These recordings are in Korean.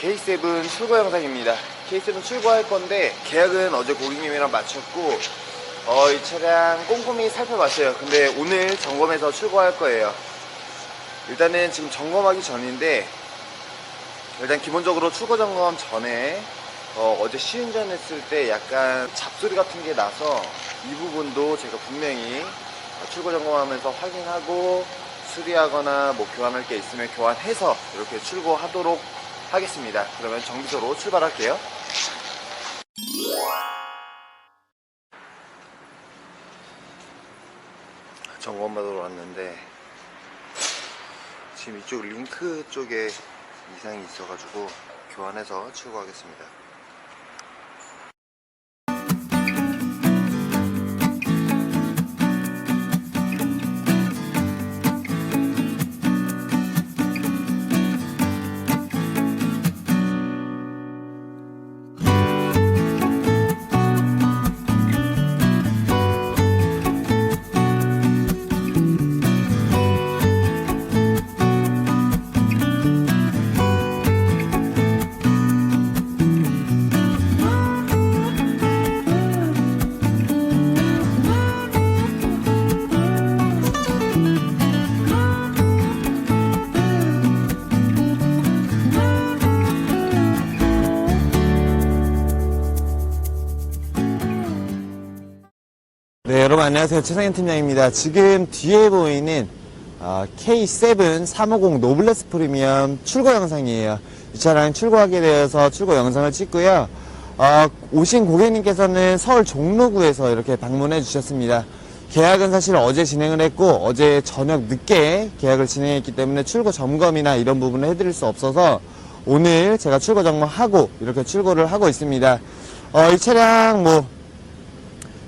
K7 출고 영상입니다. K7 출고할 건데 계약은 어제 고객님이랑 마쳤고 어, 이 차량 꼼꼼히 살펴봤어요. 근데 오늘 점검해서 출고할 거예요. 일단은 지금 점검하기 전인데 일단 기본적으로 출고 점검 전에 어, 제 시운전 했을 때 약간 잡소리 같은 게 나서 이 부분도 제가 분명히 출고 점검하면서 확인하고 수리하거나 뭐 교환할 게 있으면 교환해서 이렇게 출고하도록 하겠습니다. 그러면 정비소로 출발할게요. 점검받으러 왔는데 지금 이쪽 링크 쪽에 이상이 있어가지고 교환해서 출고하겠습니다. 여러분 안녕하세요. 최상현 팀장입니다. 지금 뒤에 보이는 어, K7 350 노블레스 프리미엄 출고 영상이에요. 이 차량 출고하게 되어서 출고 영상을 찍고요. 어, 오신 고객님께서는 서울 종로구에서 이렇게 방문해 주셨습니다. 계약은 사실 어제 진행을 했고 어제 저녁 늦게 계약을 진행했기 때문에 출고 점검이나 이런 부분을 해드릴 수 없어서 오늘 제가 출고 점검하고 이렇게 출고를 하고 있습니다. 어, 이 차량 뭐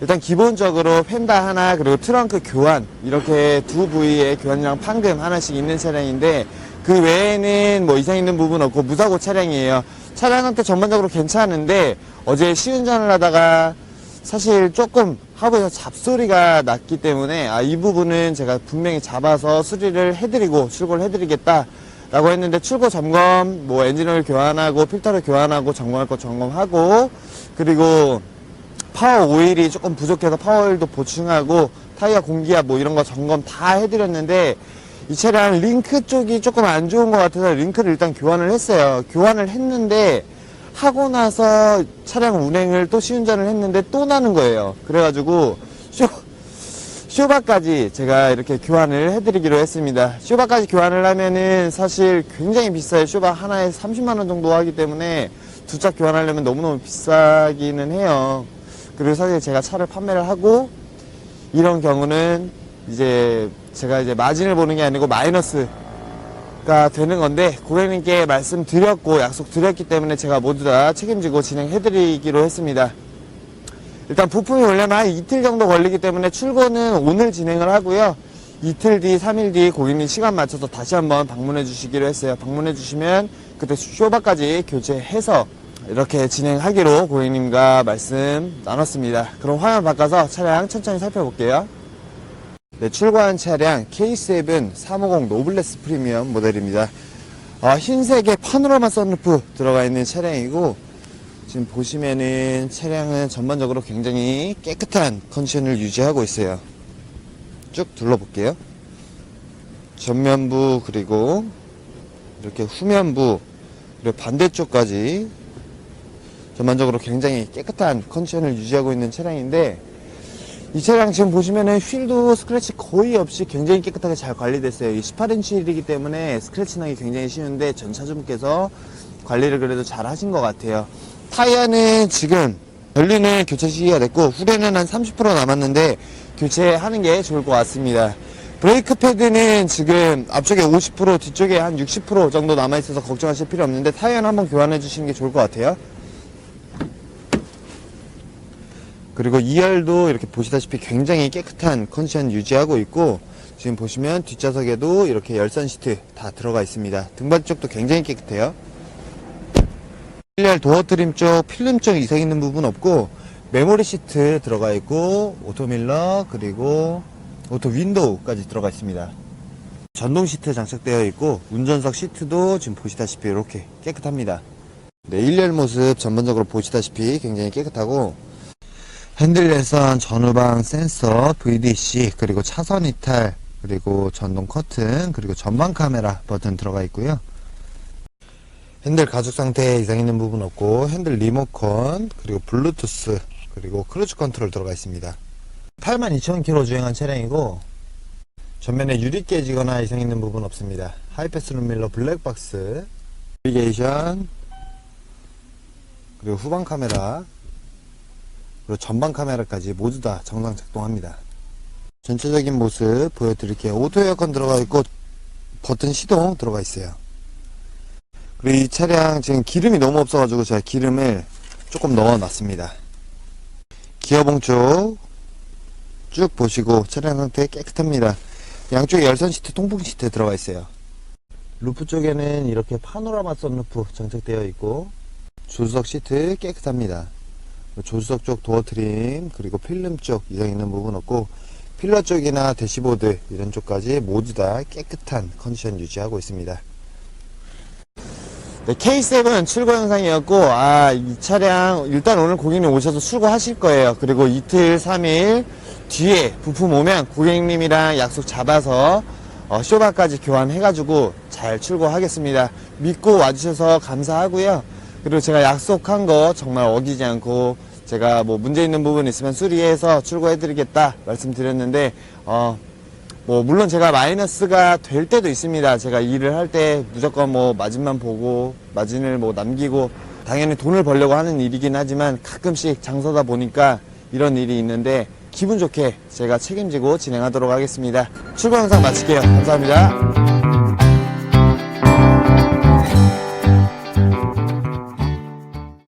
일단 기본적으로 펜다 하나 그리고 트렁크 교환 이렇게 두 부위에 교환이랑 판금 하나씩 있는 차량인데 그 외에는 뭐 이상 있는 부분 없고 무사고 차량이에요. 차량 상태 전반적으로 괜찮은데 어제 시운전을 하다가 사실 조금 하부에서 잡소리가 났기 때문에 아, 이 부분은 제가 분명히 잡아서 수리를 해드리고 출고를 해드리겠다. 라고 했는데 출고 점검, 뭐 엔진오일 교환하고 필터를 교환하고 점검할 거 점검하고 그리고 파워 오일이 조금 부족해서 파워 오일도 보충하고 타이어 공기압 뭐 이런 거 점검 다 해드렸는데 이 차량 링크 쪽이 조금 안 좋은 것 같아서 링크를 일단 교환을 했어요. 교환을 했는데 하고 나서 차량 운행을 또 시운전을 했는데 또 나는 거예요. 그래가지고 쇼, 쇼바까지 제가 이렇게 교환을 해드리기로 했습니다. 쇼바까지 교환을 하면은 사실 굉장히 비싸요. 쇼바 하나에 30만원 정도 하기 때문에 두 짝 교환하려면 너무너무 비싸기는 해요. 그리고 사실 제가 차를 판매를 하고 이런 경우는 이제 제가 이제 마진을 보는 게 아니고 마이너스가 되는 건데 고객님께 말씀드렸고 약속 드렸기 때문에 제가 모두 다 책임지고 진행해드리기로 했습니다. 일단 부품이 오려면 한 이틀 정도 걸리기 때문에 출고는 오늘 진행을 하고요. 이틀 뒤, 3일 뒤 고객님 시간 맞춰서 다시 한번 방문해 주시기로 했어요. 방문해 주시면 그때 쇼바까지 교체해서 이렇게 진행하기로 고객님과 말씀 나눴습니다. 그럼 화면 바꿔서 차량 천천히 살펴볼게요. 네, 출고한 차량 K7 350 노블레스 프리미엄 모델입니다. 아, 흰색에 파노라마 선루프 들어가 있는 차량이고 지금 보시면은 차량은 전반적으로 굉장히 깨끗한 컨디션을 유지하고 있어요. 쭉 둘러볼게요. 전면부 그리고 이렇게 후면부 그리고 반대쪽까지 전반적으로 굉장히 깨끗한 컨디션을 유지하고 있는 차량인데 이 차량 지금 보시면은 휠도 스크래치 거의 없이 굉장히 깨끗하게 잘 관리됐어요. 이 18인치 휠이기 때문에 스크래치 나기 굉장히 쉬운데 전 차주분께서 관리를 그래도 잘 하신 것 같아요. 타이어는 지금 전리는 교체 시기가 됐고 후레는 한 30% 남았는데 교체하는 게 좋을 것 같습니다. 브레이크 패드는 지금 앞쪽에 50% 뒤쪽에 한 60% 정도 남아있어서 걱정하실 필요 없는데 타이어는 한번 교환해 주시는 게 좋을 것 같아요. 그리고 2열도 이렇게 보시다시피 굉장히 깨끗한 컨디션 유지하고 있고 지금 보시면 뒷좌석에도 이렇게 열선 시트 다 들어가 있습니다. 등받이 쪽도 굉장히 깨끗해요. 1열 도어 트림 쪽 필름 쪽 이상 있는 부분 없고 메모리 시트 들어가 있고 오토밀러 그리고 오토 윈도우까지 들어가 있습니다. 전동 시트 장착되어 있고 운전석 시트도 지금 보시다시피 이렇게 깨끗합니다. 네, 1열 모습 전반적으로 보시다시피 굉장히 깨끗하고 핸들 내선 전후방 센서, VDC, 그리고 차선 이탈, 그리고 전동 커튼, 그리고 전방 카메라 버튼 들어가 있고요. 핸들 가죽 상태 이상 있는 부분 없고 핸들 리모컨, 그리고 블루투스, 그리고 크루즈 컨트롤 들어가 있습니다. 82,000km 주행한 차량이고 전면에 유리 깨지거나 이상 있는 부분 없습니다. 하이패스 룸밀러 블랙박스, 내비게이션, 그리고 후방 카메라, 그리고 전방 카메라까지 모두 다 정상 작동합니다. 전체적인 모습 보여드릴게요. 오토 에어컨 들어가 있고 버튼 시동 들어가 있어요. 그리고 이 차량 지금 기름이 너무 없어가지고 제가 기름을 조금 넣어놨습니다. 기어봉 쪽 쭉 보시고 차량 상태 깨끗합니다. 양쪽에 열선 시트, 통풍 시트 들어가 있어요. 루프 쪽에는 이렇게 파노라마 썬루프 장착되어 있고 조수석 시트 깨끗합니다. 조수석 쪽 도어 트림 그리고 필름 쪽 이상 있는 부분 없고 필러 쪽이나 대시보드 이런 쪽까지 모두 다 깨끗한 컨디션 유지하고 있습니다. 네, K7 출고 영상이었고, 아, 이 차량, 일단 오늘 고객님 오셔서 출고하실 거예요. 그리고 이틀, 3일, 뒤에 부품 오면 고객님이랑 약속 잡아서, 어, 쇼바까지 교환해가지고 잘 출고하겠습니다. 믿고 와주셔서 감사하고요. 그리고 제가 약속한 거 정말 어기지 않고, 제가 뭐 문제 있는 부분 있으면 수리해서 출고해드리겠다 말씀드렸는데, 어, 뭐 물론 제가 마이너스가 될 때도 있습니다. 제가 일을 할 때 무조건 뭐 마진만 보고 마진을 뭐 남기고 당연히 돈을 벌려고 하는 일이긴 하지만 가끔씩 장사다 보니까 이런 일이 있는데 기분 좋게 제가 책임지고 진행하도록 하겠습니다. 출고 영상 마칠게요. 감사합니다.